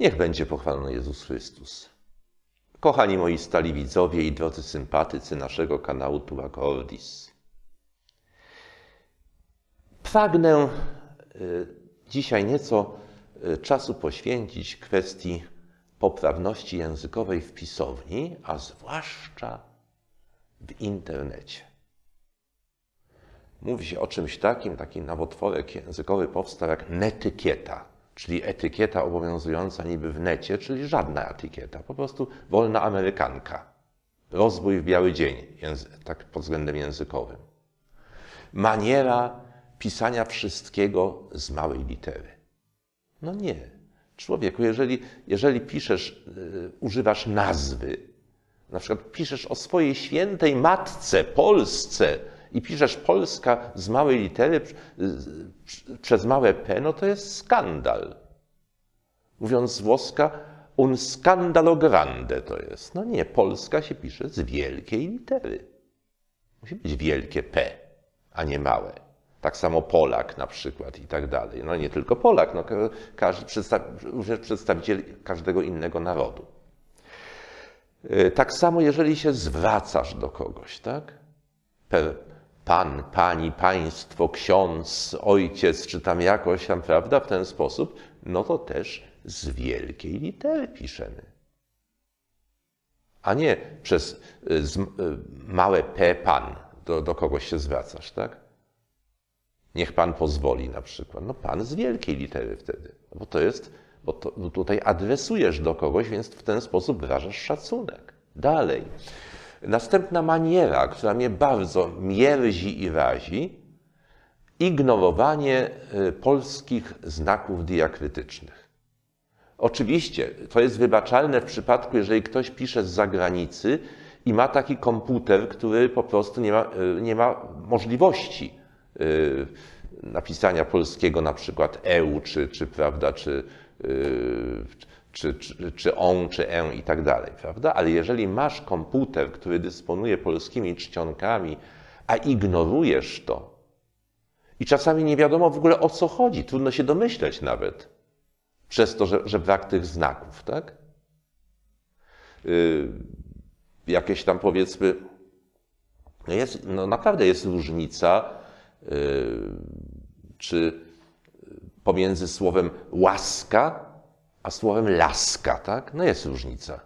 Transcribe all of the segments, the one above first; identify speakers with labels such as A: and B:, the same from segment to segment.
A: Niech będzie pochwalony Jezus Chrystus. Kochani moi stali widzowie i drodzy sympatycy naszego kanału Tua Cordis. Pragnę y, dzisiaj nieco y, czasu poświęcić kwestii poprawności językowej w pisowni, a zwłaszcza w internecie. Mówi się o czymś takim, taki nowotworek językowy powstał jak netykieta, czyli etykieta obowiązująca niby w necie, czyli żadna etykieta, po prostu wolna amerykanka. Rozbój w biały dzień, tak pod względem językowym. Maniera pisania wszystkiego z małej litery. No nie. Człowieku, jeżeli, jeżeli piszesz, yy, używasz nazwy, na przykład piszesz o swojej świętej matce, Polsce, i piszesz Polska z małej litery przez małe P, no to jest skandal. Mówiąc z włoska, un scandalo grande to jest. No nie, Polska się pisze z wielkiej litery. Musi być wielkie P, a nie małe. Tak samo Polak na przykład i tak dalej. No nie tylko Polak, no każdy również przedstawiciel każdego innego narodu. Y, tak samo, jeżeli się zwracasz do kogoś, tak? Per pan, pani, państwo, ksiądz, ojciec, czy tam jakoś tam, prawda, w ten sposób, no to też z wielkiej litery piszemy. A nie przez y, z, y, małe p pan do, do kogoś się zwracasz, tak? Niech pan pozwoli na przykład. No pan z wielkiej litery wtedy, bo to jest, bo, to, bo tutaj adresujesz do kogoś, więc w ten sposób wyrażasz szacunek. Dalej. Następna maniera, która mnie bardzo mierzi i razi, ignorowanie y, polskich znaków diakrytycznych. Oczywiście to jest wybaczalne w przypadku, jeżeli ktoś pisze z zagranicy i ma taki komputer, który po prostu nie ma, y, nie ma możliwości y, napisania polskiego, na przykład EU, czy, czy prawda, czy, czy, czy, czy on, czy en i tak dalej, prawda? Ale jeżeli masz komputer, który dysponuje polskimi czcionkami, a ignorujesz to i czasami nie wiadomo w ogóle o co chodzi, trudno się domyśleć nawet, przez to, że, że brak tych znaków, tak? Yy, jakieś tam powiedzmy, no, jest, no naprawdę jest różnica, yy, czy pomiędzy słowem łaska a słowem laska, tak? No jest różnica.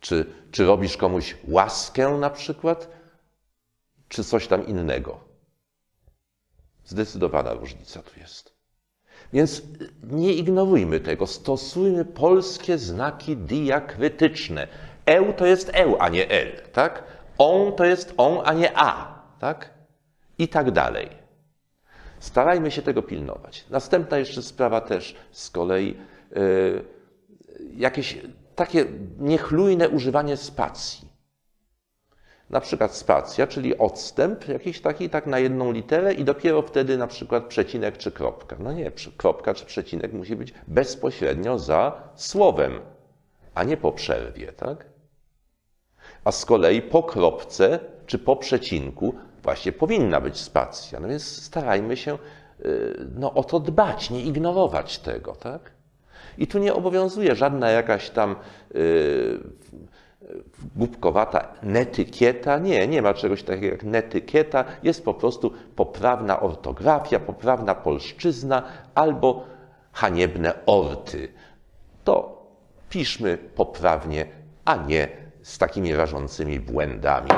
A: Czy, czy robisz komuś łaskę na przykład, czy coś tam innego? Zdecydowana różnica tu jest. Więc nie ignorujmy tego, stosujmy polskie znaki diakrytyczne. Eu to jest eu, a nie el, tak? On to jest on, a nie a, tak? I tak dalej. Starajmy się tego pilnować. Następna jeszcze sprawa też z kolei, yy, jakieś takie niechlujne używanie spacji. Na przykład spacja, czyli odstęp jakiś taki tak na jedną literę i dopiero wtedy na przykład przecinek czy kropka. No nie, kropka czy przecinek musi być bezpośrednio za słowem, a nie po przerwie, tak? A z kolei po kropce czy po przecinku właśnie powinna być spacja. No więc starajmy się y, no, o to dbać, nie ignorować tego, tak? I tu nie obowiązuje żadna jakaś tam yy, głupkowata netykieta. Nie, nie ma czegoś takiego jak netykieta. Jest po prostu poprawna ortografia, poprawna polszczyzna albo haniebne orty. To piszmy poprawnie, a nie z takimi rażącymi błędami.